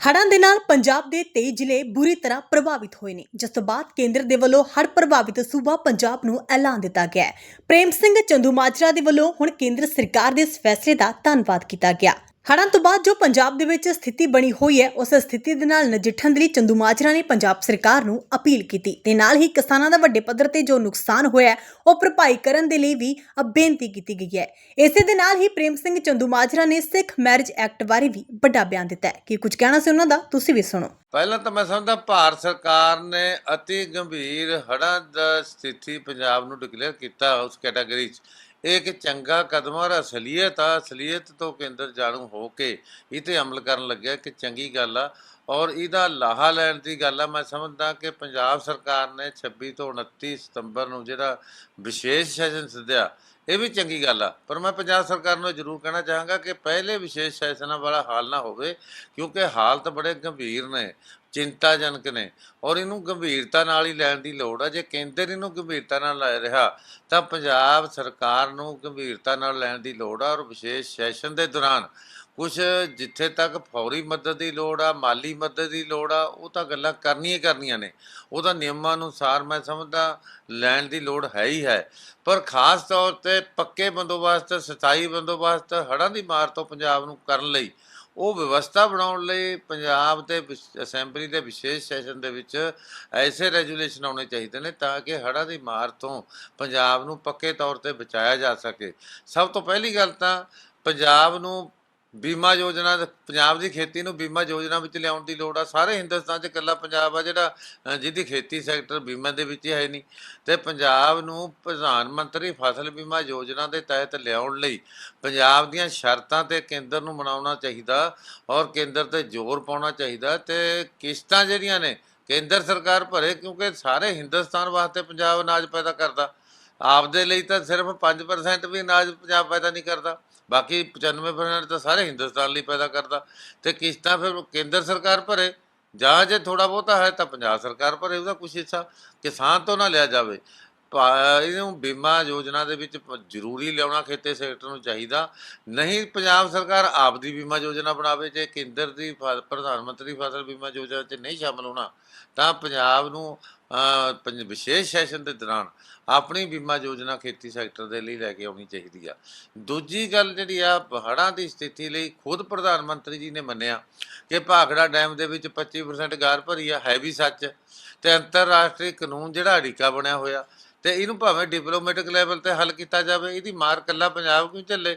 ਹੜ੍ਹਾਂ ਦੇ ਨਾਲ ਪੰਜਾਬ ਦੇ 23 ਜ਼ਿਲ੍ਹੇ ਬੁਰੀ ਤਰ੍ਹਾਂ ਪ੍ਰਭਾਵਿਤ ਹੋਏ ਨੇ, ਜਿਸ ਤੋਂ ਬਾਅਦ ਕੇਂਦਰ ਦੇ ਵੱਲੋਂ ਹੜ੍ਹ ਪ੍ਰਭਾਵਿਤ ਸੂਬਾ ਪੰਜਾਬ ਨੂੰ ਐਲਾਨ ਦਿੱਤਾ ਗਿਆ ਹੈ। ਪ੍ਰੇਮ ਸਿੰਘ ਚੰਦੂਮਾਜਰਾ ਦੇ ਵੱਲੋਂ ਹੁਣ ਕੇਂਦਰ ਸਰਕਾਰ ਦੇ ਇਸ ਫੈਸਲੇ ਦਾ ਧੰਨਵਾਦ ਕੀਤਾ ਗਿਆ। ਹੜ੍ਹਾਂ ਤੋਂ ਬਾਅਦ ਜੋ ਪੰਜਾਬ ਦੇ ਵਿੱਚ ਸਥਿਤੀ ਬਣੀ ਹੋਈ ਹੈ ਉਸ ਸਥਿਤੀ ਦੇ ਨਾਲ ਨਜਿੱਠਣ ਦੇ ਲਈ ਚੰਦੂਮਾਜਰਾ ਨੇ ਪੰਜਾਬ ਸਰਕਾਰ ਨੂੰ ਅਪੀਲ ਕੀਤੀ। ਤੇ ਨਾਲ ਹੀ ਕਿਸਾਨਾਂ ਦਾ ਵੱਡੇ ਪੱਧਰ ਤੇ ਜੋ ਨੁਕਸਾਨ ਹੋਇਆ ਹੈ, ਉਹ ਭਰਪਾਈ ਕਰਨ ਦੇ ਲਈ ਵੀ ਅ ਬੇਨਤੀ ਕੀਤੀ ਗਈ ਹੈ। ਇਸੇ ਦੇ ਨਾਲ ਹੀ ਪ੍ਰੇਮ ਸਿੰਘ ਚੰਦੂਮਾਜਰਾ ਨੇ ਸਿੱਖ ਮੈਰਿਜ ਐਕਟ ਬਾਰੇ ਵੀ ਵੱਡਾ ਬਿਆਨ ਦਿੱਤਾ ਹੈ। ਕਿ ਕੁਝ ਕਹਿਣਾ ਸੀ ਉਹਨਾਂ ਦਾ ਤੁਸੀਂ ਵੀ ਸੁਣੋ। ਪਹਿਲਾਂ ਤਾਂ ਮੈਂ ਸਮਝਦਾ ਭਾਰਤ ਸਰਕਾਰ ਨੇ ਅਤੀ ਗੰਭੀਰ ਹੜ੍ਹਾਂ ਦਾ ਸਥਿਤੀ ਪੰਜਾਬ ਨੂੰ ਡਿਕਲੇਅਰ ਕੀਤਾ ਉਸ ਕੈਟਾਗਰੀ 'ਚ। ਇੱਕ ਚੰਗਾ ਕਦਮ ਔਰ ਅਸਲੀਅਤ ਆ, ਅਸਲੀਅਤ ਤੋਂ ਕੇਂਦਰ ਜਾਣੂ ਹੋ ਕੇ ਇਹ ਤੇ ਅਮਲ ਕਰਨ ਲੱਗਿਆ ਕਿ ਚੰਗੀ ਗੱਲ ਆ। ਔਰ ਇਹਦਾ ਲਾਹਾ ਲੈਣ ਦੀ ਗੱਲ ਆ। ਮੈਂ ਸਮਝਦਾ ਕਿ ਪੰਜਾਬ ਸਰਕਾਰ ਨੇ 26 ਤੋਂ 29 ਸਤੰਬਰ ਨੂੰ ਜਿਹੜਾ ਵਿਸ਼ੇਸ਼ ਸੈਸ਼ਨ ਸੱਦਿਆ ਇਹ ਵੀ ਚੰਗੀ ਗੱਲ ਆ। ਪਰ ਮੈਂ ਪੰਜਾਬ ਸਰਕਾਰ ਨੂੰ ਜ਼ਰੂਰ ਕਹਿਣਾ ਚਾਹਾਂਗਾ ਕਿ ਪਹਿਲੇ ਵਿਸ਼ੇਸ਼ ਸੈਸ਼ਨਾਂ ਵਾਲਾ ਹਾਲ ਨਾ ਹੋਵੇ, ਕਿਉਂਕਿ ਹਾਲਤ ਬੜੇ ਗੰਭੀਰ ਨੇ। ਚਿੰਤਾਜਨਕ ਨੇ। ਔਰ ਇਹਨੂੰ ਗੰਭੀਰਤਾ ਨਾਲ ਹੀ ਲੈਣ ਦੀ ਲੋੜ ਆ। ਜੇ ਕੇਂਦਰ ਇਹਨੂੰ ਗੰਭੀਰਤਾ ਨਾਲ ਲੈ ਰਿਹਾ, ਤਾਂ ਪੰਜਾਬ ਸਰਕਾਰ ਨੂੰ ਗੰਭੀਰਤਾ ਨਾਲ ਲੈਣ ਦੀ ਲੋੜ ਆ। ਔਰ ਵਿਸ਼ੇਸ਼ ਸੈਸ਼ਨ ਦੇ ਦੌਰਾਨ ਕੁਝ ਜਿੱਥੇ ਤੱਕ ਫੌਰੀ ਮਦਦ ਦੀ ਲੋੜ ਆ, ਮਾਲੀ ਮਦਦ ਦੀ ਲੋੜ ਆ, ਉਹ ਤਾਂ ਗੱਲਾਂ ਕਰਨੀਆਂ ਹੀ ਕਰਨੀਆਂ ਨੇ। ਉਹਦਾ ਨਿਯਮਾਂ ਅਨੁਸਾਰ ਮੈਂ ਸਮਝਦਾ, ਲੈਣ ਦੀ ਲੋੜ ਹੈ ਹੀ ਹੈ। ਪਰ ਖਾਸ ਤੌਰ ਤੇ ਪੱਕੇ ਬੰਦੋਬਸਤ, ਸਥਾਈ ਬੰਦੋਬਸਤ ਹੜ੍ਹਾਂ ਦੀ ਮਾਰ ਤੋਂ ਪੰਜਾਬ ਨੂੰ ਕਰਨ ਲਈ ਉਹ ਵਿਵਸਥਾ ਬਣਾਉਣ ਲਈ ਪੰਜਾਬ ਦੇ ਵਿਸ- ਅਸੈਂਬਲੀ ਦੇ ਵਿਸ਼ੇਸ਼ ਸੈਸ਼ਨ ਦੇ ਵਿੱਚ ਐਸੇ ਰੈਜੂਲੇਸ਼ਨ ਆਉਣੇ ਚਾਹੀਦੇ ਨੇ ਤਾਂ ਕਿ ਹੜ੍ਹਾਂ ਦੀ ਮਾਰ ਤੋਂ ਪੰਜਾਬ ਨੂੰ ਪੱਕੇ ਤੌਰ ਤੇ ਬਚਾਇਆ ਜਾ ਸਕੇ। ਸਭ ਤੋਂ ਪਹਿਲੀ ਗੱਲ ਤਾਂ ਪੰਜਾਬ ਨੂੰ ਬੀਮਾ ਯੋਜਨਾ ਪੰਜਾਬ ਦੀ ਖੇਤੀ ਨੂੰ ਬੀਮਾ ਯੋਜਨਾ ਵਿੱਚ ਲਿਆਉਣ ਦੀ ਲੋੜ ਆ। ਸਾਰੇ ਹਿੰਦੁਸਤਾਨ 'ਚ ਇਕੱਲਾ ਪੰਜਾਬ ਆ ਜਿਹੜਾ ਜਿਹਦੀ ਖੇਤੀ ਸੈਕਟਰ ਬੀਮਾ ਦੇ ਵਿੱਚ ਹੀ ਹੈ ਨਹੀਂ। ਤੇ ਪੰਜਾਬ ਨੂੰ ਪ੍ਰਧਾਨ ਮੰਤਰੀ ਫਸਲ ਬੀਮਾ ਯੋਜਨਾ ਦੇ ਤਹਿਤ ਲਿਆਉਣ ਲਈ ਪੰਜਾਬ ਦੀਆਂ ਸ਼ਰਤਾਂ ਤੇ ਕੇਂਦਰ ਨੂੰ ਮਨਾਉਣਾ ਚਾਹੀਦਾ ਔਰ ਕੇਂਦਰ ਤੇ ਜ਼ੋਰ ਪਾਉਣਾ ਚਾਹੀਦਾ। ਤੇ ਕਿਸ਼ਤਾਂ ਜਿਹੜੀਆਂ ਨੇ, ਕੇਂਦਰ ਸਰਕਾਰ ਭਰੇ ਕਿਉਂਕਿ ਸਾਰੇ ਹਿੰਦੁਸਤਾਨ ਵਾਸਤੇ ਪੰਜਾਬ ਅਨਾਜ ਪੈਦਾ ਕਰਦਾ। ਆਪਦੇ ਲਈ ਤਾਂ ਸਿਰਫ 5% ਵੀ ਅਨਾਜ ਪੰਜਾਬ ਪੈਦਾ ਨਹੀਂ ਕਰਦਾ। ਬਾਕੀ 95% ਤਾਂ ਸਾਰੇ ਹਿੰਦੁਸਤਾਨ ਲਈ ਪੈਦਾ ਕਰਦਾ। ਤੇ ਕਿਸ਼ਤਾਂ ਫਿਰ ਕੇਂਦਰ ਸਰਕਾਰ ਭਰੇ, ਜਾਂ ਜੇ ਥੋੜਾ ਬਹੁਤਾ ਹੈ ਤਾਂ ਪੰਜਾਬ ਸਰਕਾਰ ਭਰੇ, ਉਹਦਾ ਕੁਛ ਹਿੱਸਾ ਕਿਸਾਨ ਤੋਂ ਨਾ ਲਿਆ ਜਾਵੇ। ਇਹਨੂੰ ਬੀਮਾ ਯੋਜਨਾ ਦੇ ਵਿੱਚ ਜ਼ਰੂਰੀ ਲਿਆਉਣਾ ਖੇਤੀ ਸੈਕਟਰ ਨੂੰ ਚਾਹੀਦਾ। ਨਹੀਂ ਪੰਜਾਬ ਸਰਕਾਰ ਆਪ ਦੀ ਬੀਮਾ ਯੋਜਨਾ ਬਣਾਵੇ, ਜੇ ਕੇਂਦਰ ਦੀ ਫ- ਪ੍ਰਧਾਨ ਮੰਤਰੀ ਫਸਲ ਬੀਮਾ ਯੋਜਨਾ 'ਚ ਨਹੀਂ ਸ਼ਾਮਲ ਹੋਣਾ, ਤਾਂ ਪੰਜਾਬ ਨੂੰ ਵਿਸ਼ੇਸ਼ ਸੈਸ਼ਨ ਦੇ ਦੌਰਾਨ ਆਪਣੀ ਬੀਮਾ ਯੋਜਨਾ ਖੇਤੀ ਸੈਕਟਰ ਦੇ ਲਈ ਲੈ ਕੇ ਆਉਣੀ ਚਾਹੀਦੀ ਆ। ਦੂਜੀ ਗੱਲ ਜਿਹੜੀ ਆ ਹੜ੍ਹਾਂ ਦੀ ਸਥਿਤੀ ਲਈ ਖੁਦ ਪ੍ਰਧਾਨ ਮੰਤਰੀ ਜੀ ਨੇ ਮੰਨਿਆ ਕਿ ਭਾਖੜਾ ਡੈਮ ਦੇ ਵਿੱਚ 25% ਗਾਰ ਭਰੀ ਆ, ਹੈ ਵੀ ਸੱਚ। ਤੇ ਅੰਤਰਰਾਸ਼ਟਰੀ ਕਾਨੂੰਨ ਜਿਹੜਾ ਅੜਿੱਕਾ ਬਣਿਆ ਹੋਇਆ, ਤੇ ਇਹਨੂੰ ਭਾਵੇਂ ਡਿਪਲੋਮੈਟਿਕ ਲੈਵਲ ਤੇ ਹੱਲ ਕੀਤਾ ਜਾਵੇ, ਇਹਦੀ ਮਾਰ ਕੱਲਾ ਪੰਜਾਬ ਕਿਉਂ ਝੱਲੇ?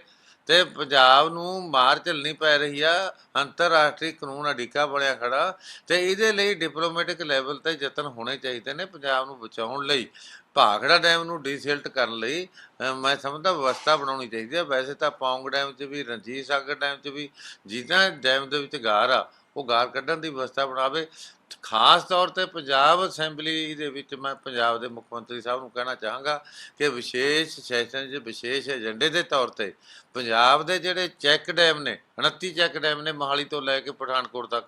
ਤੇ ਪੰਜਾਬ ਨੂੰ ਮਾਰ ਝੱਲਣੀ ਪੈ ਰਹੀ ਆ, ਅੰਤਰਰਾਸ਼ਟਰੀ ਕਾਨੂੰਨ ਅੜਿੱਕਾ ਬਣਿਆ ਖੜਾ ਤੇ ਇਹਦੇ ਲਈ ਡਿਪਲੋਮੈਟਿਕ ਲੈਵਲ ਤੇ ਯਤਨ ਹੋਣੇ ਚਾਹੀਦੇ ਨੇ ਪੰਜਾਬ ਨੂੰ ਬਚਾਉਣ ਲਈ। ਭਾਖੜਾ ਡੈਮ ਨੂੰ ਡੀਸਿਲਟ ਕਰਨ ਲਈ ਮੈਂ ਸਮਝਦਾ ਵਿਵਸਥਾ ਬਣਾਉਣੀ ਚਾਹੀਦੀ ਹੈ ਵੈਸੇ ਤਾਂ ਪੌਂਗ ਡੈਮ 'ਚ ਵੀ, ਰਣਜੀਤ ਸਾਗਰ ਡੈਮ 'ਚ ਵੀ, ਜਿੱਦਾਂ ਡੈਮ ਦੇ ਵਿੱਚ ਗਾਰ ਆ, ਉਹ ਗਾਰ ਕੱਢਣ ਦੀ ਵਿਵਸਥਾ ਬਣਾਵੇ। ਖਾਸ ਤੌਰ ਤੇ ਪੰਜਾਬ ਅਸੈਂਬਲੀ ਦੇ ਵਿੱਚ ਮੈਂ ਪੰਜਾਬ ਦੇ ਮੁੱਖ ਮੰਤਰੀ ਸਾਹਿਬ ਨੂੰ ਕਹਿਣਾ ਚਾਹਾਂਗਾ ਕਿ ਵਿਸ਼ੇਸ਼ ਸੈਸ਼ਨ 'ਚ ਵਿਸ਼ੇਸ਼ ਏਜੰਡੇ ਦੇ ਤੌਰ ਤੇ ਪੰਜਾਬ ਦੇ ਜਿਹੜੇ ਚੈੱਕ ਡੈਮ ਨੇ 29 ਚੈੱਕ ਡੈਮ ਨੇ ਮਹਾਲੀ ਤੋਂ ਲੈ ਕੇ ਪਠਾਨਕੋਟ ਤੱਕ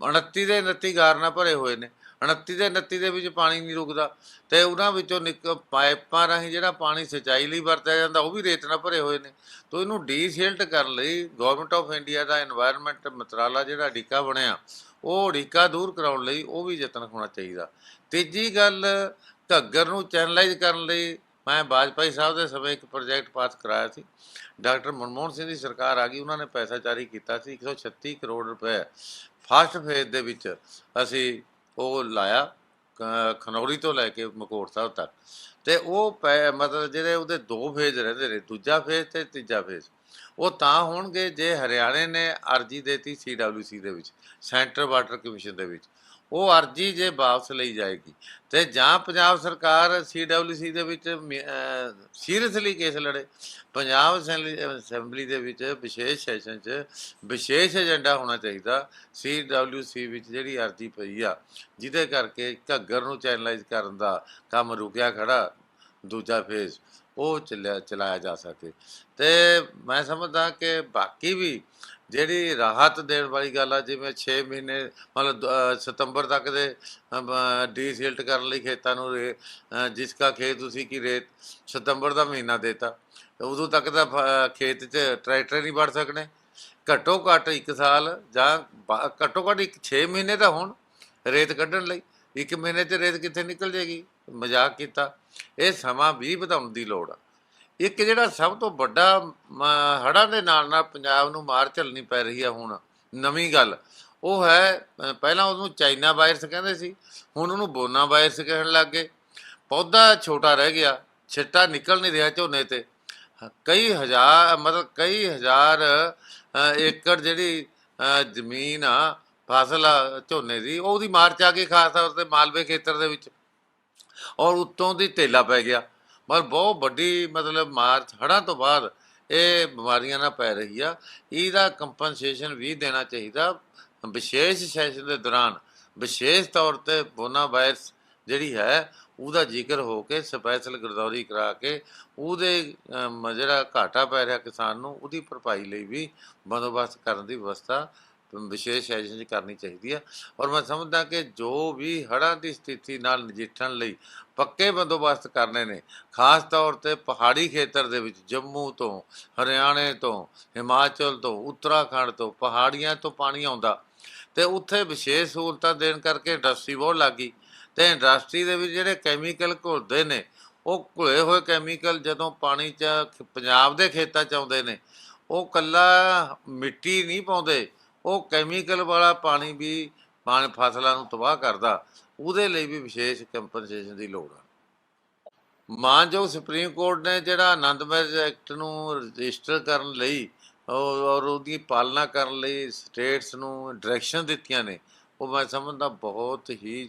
29 ਦੇ 29 ਗਾਰਨਾ ਭਰੇ ਹੋਏ ਨੇ 29 ਦੇ 29 ਦੇ ਵਿੱਚ ਪਾਣੀ ਨਹੀਂ ਰੁਕਦਾ ਤੇ ਉਹਨਾਂ ਵਿੱਚੋਂ ਨਿਕ ਪਾਈਪਾਂ ਰਾਹੀਂ ਜਿਹੜਾ ਪਾਣੀ ਸਿੰਚਾਈ ਲਈ ਵਰਤਿਆ ਜਾਂਦਾ ਉਹ ਵੀ ਰੇਤ ਨਾਲ ਭਰੇ ਹੋਏ ਨੇ। ਤੋਂ ਇਹਨੂੰ ਡੀਸਿਲਟ ਕਰਨ ਲਈ ਗਵਰਨਮੈਂਟ ਆਫ ਇੰਡੀਆ ਦਾ এনवायरमेंट ਮੰਤਰਾਲਾ ਜਿਹੜਾ ਡੀਕਾ ਬਣਿਆ ਉਹ ਅੜਿੱਕਾ ਦੂਰ ਕਰਾਉਣ ਲਈ ਉਹ ਵੀ ਯਤਨ ਹੋਣਾ ਚਾਹੀਦਾ। ਤੀਜੀ ਗੱਲ, ਘੱਗਰ ਨੂੰ ਚੈਨਲਾਈਜ਼ ਕਰਨ ਲਈ ਮੈਂ ਬਾਜਪਾਈ ਸਾਹਿਬ ਦੇ ਸਮੇਂ ਇੱਕ ਪ੍ਰੋਜੈਕਟ ਪਾਸ ਕਰਾਇਆ ਸੀ। ਡਾਕਟਰ ਮਨਮੋਹਨ ਸਿੰਘ ਦੀ ਸਰਕਾਰ ਆ ਗਈ, ਉਹਨਾਂ ਨੇ ਪੈਸਾ ਜਾਰੀ ਕੀਤਾ ਸੀ 136 ਕਰੋੜ ਰੁਪਏ ਫਸਟ ਫੇਜ਼ ਦੇ ਵਿੱਚ ਅਸੀਂ ਉਹ ਲਾਇਆ, ਕ- ਖਨੌਰੀ ਤੋਂ ਲੈ ਕੇ ਮਕੋੜ ਸਾਹਿਬ ਤੱਕ। ਤੇ ਉਹ ਪੈ- ਮਤਲਬ ਜਿਹੜੇ ਉਹਦੇ ਦੋ ਫੇਜ਼ ਰਹਿੰਦੇ ਨੇ, ਦੂਜਾ ਫੇਜ਼ ਤੇ ਤੀਜਾ ਫੇਜ਼ ਉਹ ਤਾਂ ਹੋਣਗੇ ਜੇ ਹਰਿਆਣੇ ਨੇ ਅਰਜੀ ਦੇਤੀ ਸੀਡਬਲਯੂਸੀ ਦੇ ਵਿੱਚ, ਸੈਂਟਰ ਵਾਟਰ ਕਮਿਸ਼ਨ ਦੇ ਵਿੱਚ। ਉਹ ਅਰਜੀ ਜੇ ਵਾਪਸ ਲਈ ਜਾਏਗੀ ਤੇ ਜਾਂ ਪੰਜਾਬ ਸਰਕਾਰ ਸੀਡਬਲਯੂਸੀ ਦੇ ਵਿੱਚ ਸੀਰੀਅਸਲੀ ਕੇਸ ਲੜੇ। ਪੰਜਾਬ ਅਸੈਂਬਲੀ ਅਸੈਂਬਲੀ ਦੇ ਵਿੱਚ ਵਿਸ਼ੇਸ਼ ਸੈਸ਼ਨ 'ਚ ਵਿਸ਼ੇਸ਼ ਏਜੰਡਾ ਹੋਣਾ ਚਾਹੀਦਾ। ਸੀਡਬਲਯੂਸੀ ਵਿੱਚ ਜਿਹੜੀ ਅਰਜੀ ਪਈ ਆ, ਜਿਹਦੇ ਕਰਕੇ ਘੱਗਰ ਨੂੰ ਚੈਨਲਾਈਜ਼ ਕਰਨ ਦਾ ਕੰਮ ਰੁਕਿਆ ਖੜਾ। ਦੂਜਾ ਫੇਜ਼ ਉਹ ਚੱਲਿਆ ਚਲਾਇਆ ਜਾ ਸਕੇ। ਤੇ ਮੈਂ ਸਮਝਦਾ ਕਿ ਬਾਕੀ ਵੀ ਜਿਹੜੀ ਰਾਹਤ ਦੇਣ ਵਾਲੀ ਗੱਲ ਆ ਜਿਵੇਂ 6 ਮਹੀਨੇ ਮਤਲਬ ਅਹ, ਸਤੰਬਰ ਤੱਕ ਦੇ ਡੀਸਿਲਟ ਕਰਨ ਲਈ ਖੇਤਾਂ ਨੂੰ ਰੇ- ਅਹ, ਜਿਸ ਕਾ ਖੇਤ ਤੁਸੀਂ ਕੀ ਰੇਤ ਸਤੰਬਰ ਦਾ ਮਹੀਨਾ ਦੇਤਾ ਉਦੋਂ ਤੱਕ ਤਾਂ ਫ- ਖੇਤ 'ਚ ਟਰੈਕਟਰ ਨਹੀਂ ਵੜ ਸਕਣੇ। ਘੱਟੋ ਘੱਟ 1 ਸਾਲ ਜਾਂ ਘੱਟੋ ਘੱਟ ਇੱਕ 6 ਮਹੀਨੇ ਤਾਂ ਹੋਣ ਰੇਤ ਕੱਢਣ ਲਈ। ਇੱਕ ਮਹੀਨੇ 'ਚ ਰੇਤ ਕਿੱਥੇ ਨਿਕਲ ਜੇਗੀ ਮਜ਼ਾਕ ਕੀਤਾ। ਇਹ ਸਮਾਂ ਵੀ ਵਧਾਉਣ ਦੀ ਲੋੜ ਆ। ਇੱਕ ਜਿਹੜਾ ਸਭ ਤੋਂ ਵੱਡਾ ਹੜਾਂ ਦੇ ਨਾਲ ਨਾਲ ਪੰਜਾਬ ਨੂੰ ਮਾਰ ਝੱਲਣੀ ਪੈ ਰਹੀ ਆ ਹੁਣ, ਨਵੀਂ ਗੱਲ, ਉਹ ਹੈ ਪਹਿਲਾਂ ਉਹਨੂੰ ਚਾਈਨਾ ਵਾਇਰਸ ਕਹਿੰਦੇ ਸੀ, ਹੁਣ ਉਹਨੂੰ ਬੋਨਾ ਵਾਇਰਸ ਕਹਿਣ ਲੱਗ ਗਏ। ਪੌਦਾ ਛੋਟਾ ਰਹਿ ਗਿਆ, ਛਿੱਟਾ ਨਿਕਲ ਨਹੀਂ ਰਿਹਾ ਝੋਨੇ ਤੇ। ਕਈ ਹਜ਼ਾਰ, ਮਤਲਬ ਕਈ ਹਜ਼ਾਰ ਏਕੜ ਜਿਹੜੀ ਜ਼ਮੀਨ ਆ, ਫਸਲ ਆ ਝੋਨੇ ਦੀ, ਉਹਦੀ ਮਾਰ ਚ ਆ ਗਈ ਖਾਸ ਤੌਰ ਤੇ ਮਾਲਵੇ ਖੇਤਰ ਦੇ ਵਿੱਚ। ਔਰ ਉੱਤੋਂ ਦੀ ਤੇਲਾ ਪੈ ਗਿਆ। ਪਰ ਬਹੁਤ ਵੱਡੀ ਮਤਲਬ ਮਾਰਚ ਹੜ੍ਹਾਂ ਤੋਂ ਬਾਅਦ ਇਹ ਬਿਮਾਰੀਆਂ ਨਾਲ ਪੈ ਰਹੀ ਆ ਇਹਦਾ ਕੰਪਨਸੇਸ਼ਨ ਵੀ ਦੇਣਾ ਚਾਹੀਦਾ। ਵਿਸ਼ੇਸ਼ ਸੈਸ਼ਨ ਦੇ ਦੌਰਾਨ ਵਿਸ਼ੇਸ਼ ਤੌਰ ਤੇ ਬੋਨਾ ਵਾਇਰਸ ਜਿਹੜੀ ਹੈ, ਉਹਦਾ ਜ਼ਿਕਰ ਹੋ ਕੇ ਸਪੈਸ਼ਲ ਗਰਦੌਰੀ ਕਰਾ ਕੇ ਉਹਦੇ ਜਿਹੜਾ ਘਾਟਾ ਪੈ ਰਿਹਾ ਕਿਸਾਨ ਨੂੰ, ਉਹਦੀ ਭਰਪਾਈ ਲਈ ਵੀ ਬੰਦੋਬਸਤ ਕਰਨ ਦੀ ਵਿਵਸਥਾ ਵਿਸ਼ੇਸ਼ ਸੈਸ਼ਨ 'ਚ ਕਰਨੀ ਚਾਹੀਦੀ ਹੈ ਔਰ ਮੈਂ ਸਮਝਦਾ ਕਿ ਜੋ ਵੀ ਹੜ੍ਹਾਂ ਦੀ ਸਥਿਤੀ ਨਾਲ ਨਜਿੱਠਣ ਲਈ ਪੱਕੇ ਬੰਦੋਬਸਤ ਕਰਨੇ ਨੇ, ਖਾਸ ਤੌਰ ਤੇ ਪਹਾੜੀ ਖੇਤਰ ਦੇ ਵਿੱਚ ਜੰਮੂ ਤੋਂ, ਹਰਿਆਣੇ ਤੋਂ, ਹਿਮਾਚਲ ਤੋਂ, ਉੱਤਰਾਖੰਡ ਤੋਂ, ਪਹਾੜੀਆਂ ਤੋਂ ਪਾਣੀ ਆਉਂਦਾ। ਤੇ ਉੱਥੇ ਵਿਸ਼ੇਸ਼ ਸਹੂਲਤਾਂ ਦੇਣ ਕਰਕੇ ਇੰਡਸਟਰੀ ਬਹੁਤ ਲੱਗੀ ਤੇ ਇੰਡਸਟਰੀ ਦੇ ਵਿੱਚ ਜਿਹੜੇ ਕੈਮੀਕਲ ਘੁਲਦੇ ਨੇ, ਉਹ ਘੁਲੇ ਹੋਏ ਕੈਮੀਕਲ ਜਦੋਂ ਪਾਣੀ 'ਚ, ਪੰਜਾਬ ਦੇ ਖੇਤਾਂ 'ਚ ਆਉਂਦੇ ਨੇ, ਉਹ ਕੱਲਾ ਮਿੱਟੀ ਨਹੀਂ ਪਾਉਂਦੇ ਉਹ ਕੈਮੀਕਲ ਵਾਲਾ ਪਾਣੀ ਵੀ ਪਾਣੀ ਫਸਲਾਂ ਨੂੰ ਤਬਾਹ ਕਰਦਾ, ਉਹਦੇ ਲਈ ਵੀ ਵਿਸ਼ੇਸ਼ ਕੰਪਨਸੇਸ਼ਨ ਦੀ ਲੋੜ ਆ। ਮਾਨਯੋਗ ਸੁਪਰੀਮ ਕੋਰਟ ਨੇ ਜਿਹੜਾ ਆਨੰਦ ਮੈਰਿਜ ਐਕਟ ਨੂੰ ਰਜਿਸਟਰ ਕਰਨ ਲਈ ਔਰ ਉਹਦੀ ਪਾਲਣਾ ਕਰਨ ਲਈ ਸਟੇਟਸ ਨੂੰ ਡਾਇਰੈਕਸ਼ਨ ਦਿੱਤੀਆਂ ਨੇ, ਉਹ ਮੈਂ ਸਮਝਦਾ ਬਹੁਤ ਹੀ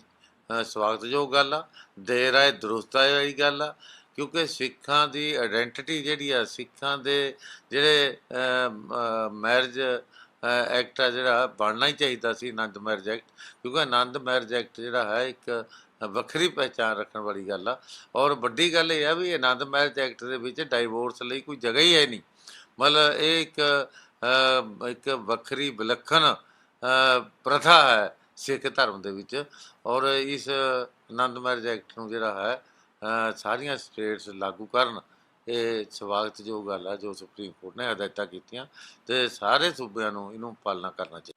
ਸਵਾਗਤਯੋਗ ਗੱਲ ਆ। ਦੇਰ ਆਏ ਦਰੁਸਤ ਆਏ ਵਾਲੀ ਗੱਲ ਆ, ਕਿਉਂਕਿ ਸਿੱਖਾਂ ਦੀ ਆਇਡੈਂਟੀਟੀ ਜਿਹੜੀ ਆ, ਸਿੱਖਾਂ ਦੇ ਜਿਹੜੇ ਮੈਰਿਜ ਐਕਟ ਆ ਜਿਹੜਾ, ਬਣਨਾ ਹੀ ਚਾਹੀਦਾ ਸੀ ਆਨੰਦ ਮੈਰਿਜ ਐਕਟ ਕਿਉਂਕਿ ਆਨੰਦ ਮੈਰਿਜ ਐਕਟ ਜਿਹੜਾ ਹੈ ਇੱਕ ਵੱਖਰੀ ਪਹਿਚਾਨ ਰੱਖਣ ਵਾਲੀ ਗੱਲ ਆ। ਔਰ ਵੱਡੀ ਗੱਲ ਇਹ ਆ ਵੀ ਆਨੰਦ ਮੈਰਿਜ ਐਕਟ ਦੇ ਵਿੱਚ ਡਾਈਵੋਰਸ ਲਈ ਕੋਈ ਜਗ੍ਹਾ ਹੀ ਹੈ ਨਹੀਂ। ਮਤਲਬ ਇਹ ਇੱਕ ਇੱਕ ਵੱਖਰੀ ਵਿਲੱਖਣ ਪ੍ਰਥਾ ਹੈ ਸਿੱਖ ਧਰਮ ਦੇ ਵਿੱਚ। ਔਰ ਇਸ ਆਨੰਦ ਮੈਰਿਜ ਐਕਟ ਨੂੰ ਜਿਹੜਾ ਹੈ ਸਾਰੀਆਂ ਸਟੇਟਸ ਲਾਗੂ ਕਰਨ ਇਹ ਸਵਾਗਤ ਜੋ ਗੱਲ ਆ ਜੋ ਸੁਪਰੀਮ ਕੋਰਟ ਨੇ ਹਦਾਇਤਾਂ ਕੀਤੀਆਂ ਤੇ ਸਾਰੇ ਸੂਬਿਆਂ ਨੂੰ ਇਹਨੂੰ ਪਾਲਣਾ ਕਰਨਾ ਚਾਹੀਦਾ।